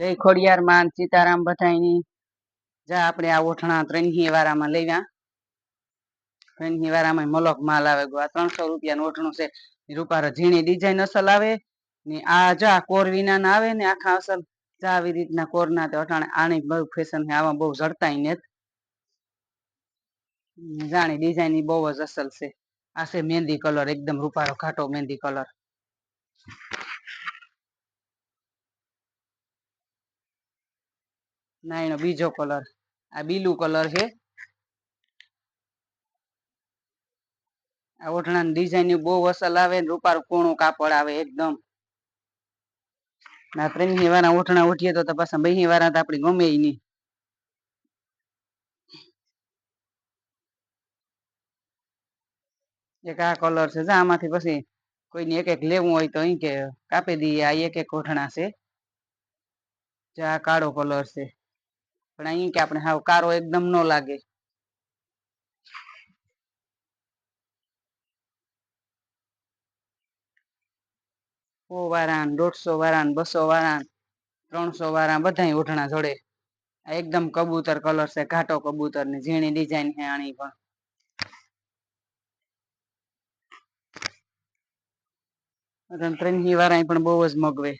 જય ખોડિયાર માન સીતારામ ભટાઈની જા આપણે આ ઓઠણા ત્રણહી વાળામાં લેવા. ત્રણહી વારામાં મલક માલ આવે. ગો આ ત્રણસો રૂપિયાનું ઓઠણું છે. રૂપારો ઝીણી ડિઝાઇન અસલ આવે. ને આ જા કોર વિના ના આવે ને આખા અસલ. જા આવી રીતના કોરના તે અટાણે આની બહુ ફેશન છે. આમાં બહુ જડતાય ને જાણી ડિઝાઇન બહુ જ અસલ છે. આ છે મહેંદી કલર. એકદમ રૂપારો ઘાટો મહેંદી કલર. ના, એનો બીજો કલર. આ બીલુ કલર છે. આ ઓઢણાની ડિઝાઇન બહુ અસલ આવે રૂપારું કોણું કાપડ આવે એકદમ. ના ત્રણહી વાળા ઓઠણા ઉઠીએ તો પાછા બહી વાળા તો ગમે નહીં. એક આ કલર છે, જા આમાંથી પછી કોઈને એક એક લેવું હોય તો અહીં કે કાપી દઈએ, આ એક એક ઓઠણા છે. આ કાળો કલર છે. પણ અહીં કે આપણે હાવ કારો એકદમ ન લાગે. સો વાળા દોઢસો વાળા બસો વાળા ત્રણસો વાળા બધા ઓઢણા જોડે. એકદમ કબૂતર કલર છે, ઘાટો કબૂતરની ઝીણી ડિઝાઇન છે આની પણ. ત્રણહી વાળા પણ બહુ જ મગવે.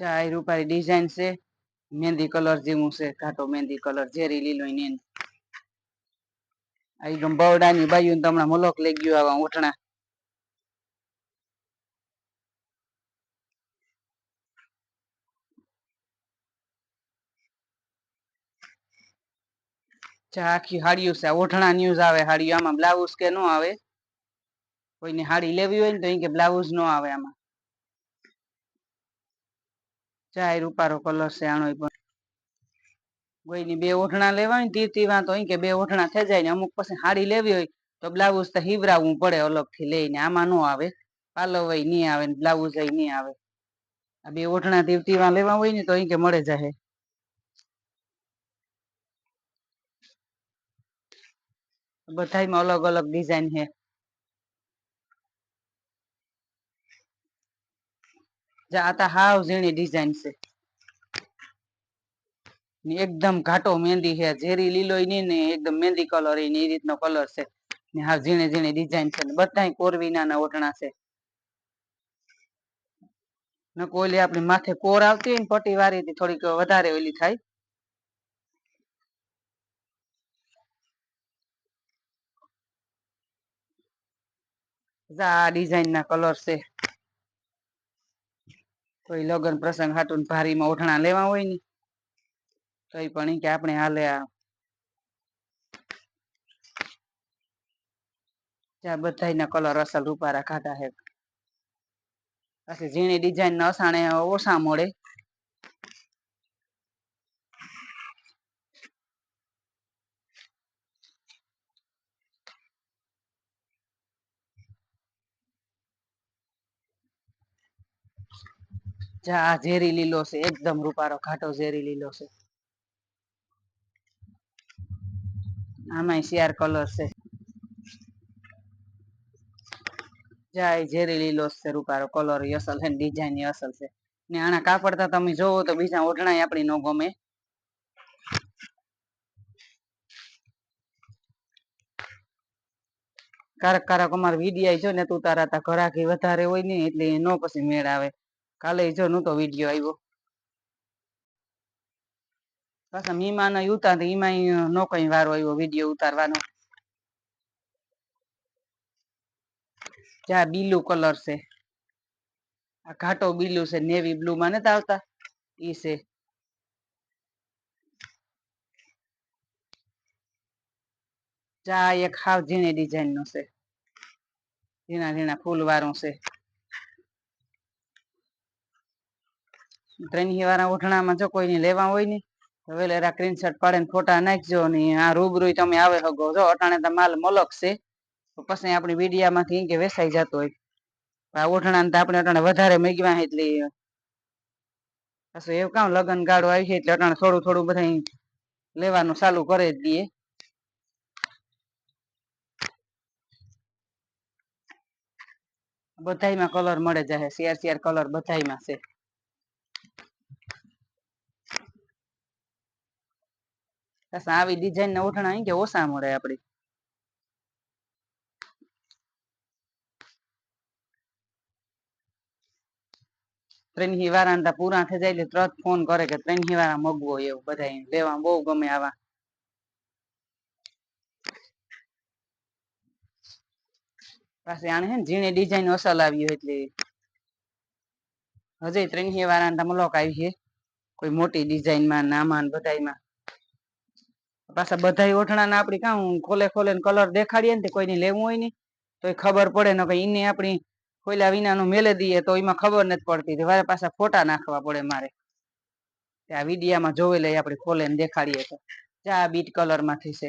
ચા રૂપારી ડિઝાઇન છે. મહેંદી કલર જેવું છે, ઘાટો મહેંદી કલર ઝેરી લીલો ને આ ગમ બવડાની બાયુ તમને મલોક લઈ ગયો આવા ઓઠણા. આખી હાડીઓ છે ઓઠણા ન્યૂઝ આવે, હાડીઓ આમાં બ્લાઉઝ કે નો આવે. કોઈને હાડી લેવી હોય ને તો કે બ્લાઉઝ નો આવે આમાં. ચા રૂપારો કલર છે આનો પણ. કોઈની બે ઓઢણા લેવા હોય ને તીરતીવા તો કે બે ઓઢણા થઈ જાય ને અમુક પછી હાડી લેવી હોય તો બ્લાઉઝ તો હિવરાવવું પડે અલગથી લઈને, આમાં નો આવે. પાલવય નહીં આવે ને બ્લાઉઝ નહીં આવે. આ બે ઓઢણા માં લેવા હોય ને તો અહીં કે મળે જાય બધામાં અલગ અલગ ડિઝાઇન છે. જાતા હાવ ઝીણી ડિઝાઇન છે. એકદમ ઘાટો મહેંદી છે. ઝેરી લીલો નહીં ને એકદમ મહેંદી કલર એ રીતનો કલર છે. ને હાવ ઝીણી ઝીણી ડિઝાઇન છે. બધા કોરવીના ના ઓટણા છે. ને કોઈલી આપણી માથે કોર આવતી હોય ને પટ્ટી વાળી થોડીક વધારે ઓલી થાય. આ ડિઝાઇન ના કલર છે. કોઈ લગ્ન પ્રસંગ હાટું ભારીમાં ઓઢણા લેવા હોય ને તો એ પણ કે આપણે હાલે આ. ત્યાં બધા કલર અસલ રૂપારા કાઢા હે. પછી ઝીણી ડિઝાઇન ના અસાણે ઓછા મળે. જા, ઝેરી લીલો છે, એકદમ રૂપારો ઘાટો ઝેરી લીલો છે. આમાં શિયાર કલર છે. જાય, ઝેરી લીલો છે, રૂપારો કલર અસલ છે ડિઝાઇન અસલ છે. ને આના કાપડતા તમે જોવો તો બીજા ઓઢણા આપણી નો ગમે. કારક કારક અમારે વીડિયા જો ને તું તારા તા ઘરાકી વધારે હોય ને એટલે નો પછી મેળ આવે. કાલે જો નતો વીડિયો આવ્યો. પાછા મીમાન ઉતાર એમાં નો કઈ વારો આવ્યો વીડિયો ઉતારવાનો. જ્યાં બીલુ કલર છે. આ ઘાટો બીલું છે નેવી બ્લુ માં નથી આવતા? ઈ છે. ચા એક હાવ ઝીણી ડિઝાઇન નો છે. ઝીણા ઝીણા ફૂલ વાળું છે. ત્રણ હિવાના ઓઢણામાં જો કોઈને લેવા હોય ને વેલેરા સ્ક્રીનશોટ પાડીને ફોટા નાખજો ને આ રૂબરૂ તમે આવે શકો. જો અટાણે તો માલ મલક છે પછી આપણી વીડિયામાંથી કે વેસાઈ જતો હોય. આ ઓઢણા તો આપણે અટાણે વધારે મેગવા એટલે પાછું એવું કામ લગ્ન ગાડો આવી છે એટલે અટાણે થોડું થોડું બધા લેવાનું ચાલુ કરે જ દઈએ બધાયમાં કલર મળે જાય શેર શેર કલર બધાયમાં છે. પાછા આવી ડિઝાઇન ને ઓઠણા અહીં કે ઓછા મળે આપડી. ત્રણ વાળા પૂરા થઈ જાય એટલે તરત ફોન કરે કે ત્રણ વાળા મગવો એવું બધા લેવા બહુ ગમે આવા. પાછી આને હે ને ડિઝાઇન અસલ આવી એટલે હજે ત્રણ વાળા મલોક આવી છે. કોઈ મોટી ડિઝાઇનમાં નામાં બધાયમાં. પાછા બધા ઓઠણા આપડી કામ ખોલે ખોલે કલર દેખાડીએ ને કોઈ કોઈને લેવું હોય ને તો ખબર પડે ને ભાઈ એને આપણી ખોલ્યા વિનાનું મેલે દઈએ તો એમાં ખબર નથી પડતી. વારે પાછા ફોટા નાખવા પડે મારે. આ વિડિયામાં જોઈ લઈએ આપણે ખોલે ને દેખાડીએ તો. જા બીટ કલરમાંથી છે.